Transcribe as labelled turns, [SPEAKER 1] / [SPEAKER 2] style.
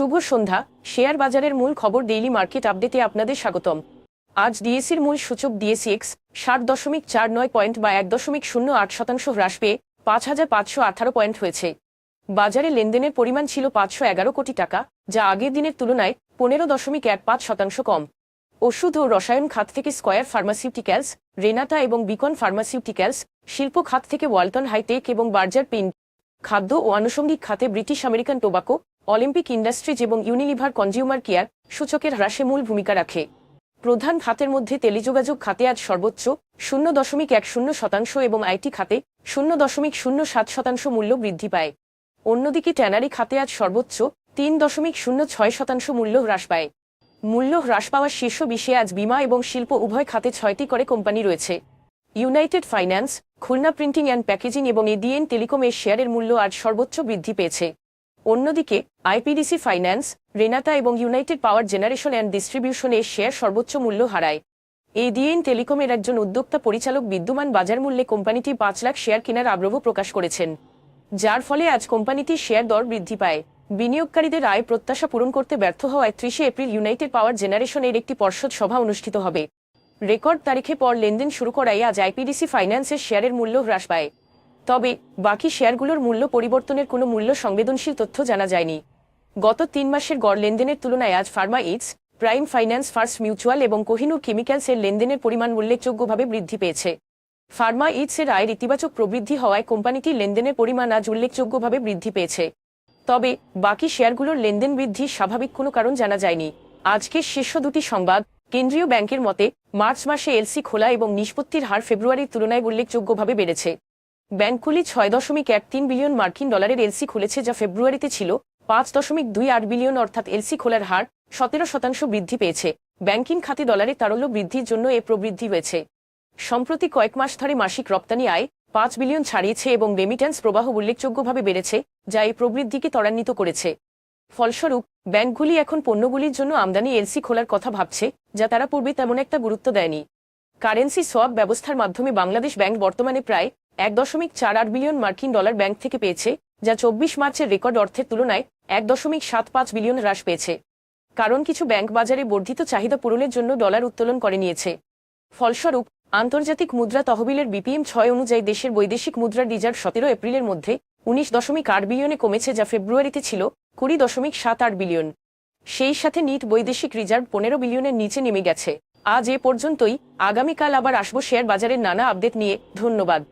[SPEAKER 1] শুভ সন্ধ্যা। Share বাজারের মূল খবর ডেইলি মার্কেট আপডেটে আপনাদের স্বাগতম। আজ ডিএসির মূল সূচক ডিএসিএক্স ষাট দশমিক চার নয় পয়েন্ট বা এক দশমিক শূন্য আট শতাংশ হ্রাস পেয়ে পাঁচ হাজার পাঁচশো আঠারো পয়েন্ট হয়েছে। বাজারে লেনদেনের পরিমাণ ছিল পাঁচশো এগারো কোটি টাকা, যা আগের দিনের তুলনায় পনেরো দশমিক এক পাঁচ শতাংশ কম। ওষুধ ও রসায়ন খাত থেকে স্কয়ার ফার্মাসিউটিক্যালস রেনাটা এবং বিকন ফার্মাসিউটিক্যালস শিল্প খাত থেকে ওয়ালটন হাইটেক এবং বার্জার পিন খাদ্য ও আনুষঙ্গিক খাতে British American Tobacco Olympic Industries এবং ইউনিলিভার কনজিউমার কেয়ার সূচকের হ্রাসে মূল ভূমিকা রাখে। প্রধান খাতের মধ্যে টেলিযোগাযোগ খাতে আজ সর্বোচ্চ শূন্য দশমিক এক শূন্য শতাংশ এবং আইটি খাতে শূন্য দশমিক শূন্য সাত শতাংশ মূল্য বৃদ্ধি পায়। অন্যদিকে ট্যানারি খাতে আজ সর্বোচ্চ তিন দশমিক শূন্য ছয় শতাংশ মূল্য হ্রাস পায়। মূল্য হ্রাস পাওয়ার শীর্ষ বিষয়ে আজ বিমা এবং শিল্প উভয় খাতে ছয়টি করে কোম্পানি রয়েছে। United Finance, Khulna printing and packaging এবং এডিএন টেলিকম এর শেয়ারের মূল্য আজ সর্বোচ্চ বৃদ্ধি পেয়েছে। অন্যদিকে, আইপিডিসি ফাইন্যান্স, রেনাতা এবং United Power Generation and Distribution এর শেয়ার সর্বোচ্চ মূল্য হারায়। এডিএন টেলিকমের একজন উদ্যোক্তা পরিচালক বিদ্যমান বাজার মূল্যে কোম্পানিটি পাঁচ লাখ শেয়ার কেনার আগ্রহ প্রকাশ করেছেন, যার ফলে আজ কোম্পানিটির শেয়ার দর বৃদ্ধি পায়। বিনিয়োগকারীদের আয় প্রত্যাশা পূরণ করতে ব্যর্থ হওয়ায় ত্রিশে এপ্রিল ইউনাইটেড পাওয়ার জেনারেশনের একটি পর্ষদ সভা অনুষ্ঠিত হবে। রেকর্ড তারিখে পর লেনদেন শুরু করায় আজ আইপিডিসি ফাইন্যান্সের শেয়ারের মূল্য হ্রাস পায়। তবে বাকি শেয়ারগুলোর মূল্য পরিবর্তনের কোনো মূল্য সংবেদনশীল তথ্য জানা যায়নি। গত তিন মাসের গড় লেনদেনের তুলনায় আজ Pharma it's prime finance, first mutual এবং কোহিনুর কেমিক্যালসের লেনদেনের পরিমাণ উল্লেখযোগ্যভাবে বৃদ্ধি পেয়েছে। ফার্মা ইটসের আয়ের ইতিবাচক প্রবৃদ্ধি হওয়ায় কোম্পানিটির লেনদেনের পরিমাণ আজ উল্লেখযোগ্যভাবে বৃদ্ধি পেয়েছে। তবে বাকি শেয়ারগুলোর লেনদেন বৃদ্ধির স্বাভাবিক কোনো কারণ জানা যায়নি। আজকের শীর্ষ দুটি সংবাদ, কেন্দ্রীয় ব্যাংকের মতে, মার্চ মাসে এলসি খোলা এবং নিষ্পত্তির হার ফেব্রুয়ারির তুলনায় উল্লেখযোগ্যভাবে বেড়েছে। ব্যাংকগুলি ছয় দশমিক এক তিন বিলিয়ন মার্কিন ডলারের এলসি খুলেছে যা ফেব্রুয়ারিতে ছিল পাঁচ দশমিক দুই আট বিলিয়ন, অর্থাৎ এলসি খোলার হার সতেরো শতাংশ বৃদ্ধি পেয়েছে। ব্যাংকিং খাতে ডলারে তারল্য বৃদ্ধির জন্য এ প্রবৃদ্ধি হয়েছে। সম্প্রতি কয়েক মাস ধরে মাসিক রপ্তানি আয় পাঁচ বিলিয়ন ছাড়িয়েছে এবং রেমিট্যান্স প্রবাহ উল্লেখযোগ্যভাবে বেড়েছে, যা এই প্রবৃদ্ধিকে ত্বরান্বিত করেছে। ফলস্বরূপ, ব্যাংকগুলি এখন পণ্যগুলির জন্য আমদানি এলসি খোলার কথা ভাবছে, যা তারা পূর্বে তেমন একটা গুরুত্ব দেয়নি। কারেন্সি সোয়াপ ব্যবস্থার মাধ্যমে বাংলাদেশ ব্যাংক বর্তমানে প্রায় এক দশমিক চার আট বিলিয়ন মার্কিন ডলার ব্যাংক থেকে পেয়েছে, যা চব্বিশ মার্চের রেকর্ড অর্থের তুলনায় এক দশমিক সাত পাঁচ বিলিয়ন হ্রাস পেয়েছে। কারণ কিছু ব্যাংক বাজারে বর্ধিত চাহিদা পূরণের জন্য ডলার উত্তোলন করে নিয়েছে। ফলস্বরূপ, আন্তর্জাতিক মুদ্রা তহবিলের বিপিএম ছয় অনুযায়ী দেশের বৈদেশিক মুদ্রার রিজার্ভ সতেরো এপ্রিলের মধ্যে উনিশ দশমিক আট বিলিয়নে কমেছে, যা ফেব্রুয়ারিতে ছিল কুড়ি দশমিক সাত আট বিলিয়ন। সেই সাথে নিট বৈদেশিক রিজার্ভ পনেরো বিলিয়নের নিচে নেমে গেছে। আজ এ পর্যন্তই। আগামীকাল আবার আসব শেয়ার বাজারের নানা আপডেট নিয়ে। ধন্যবাদ।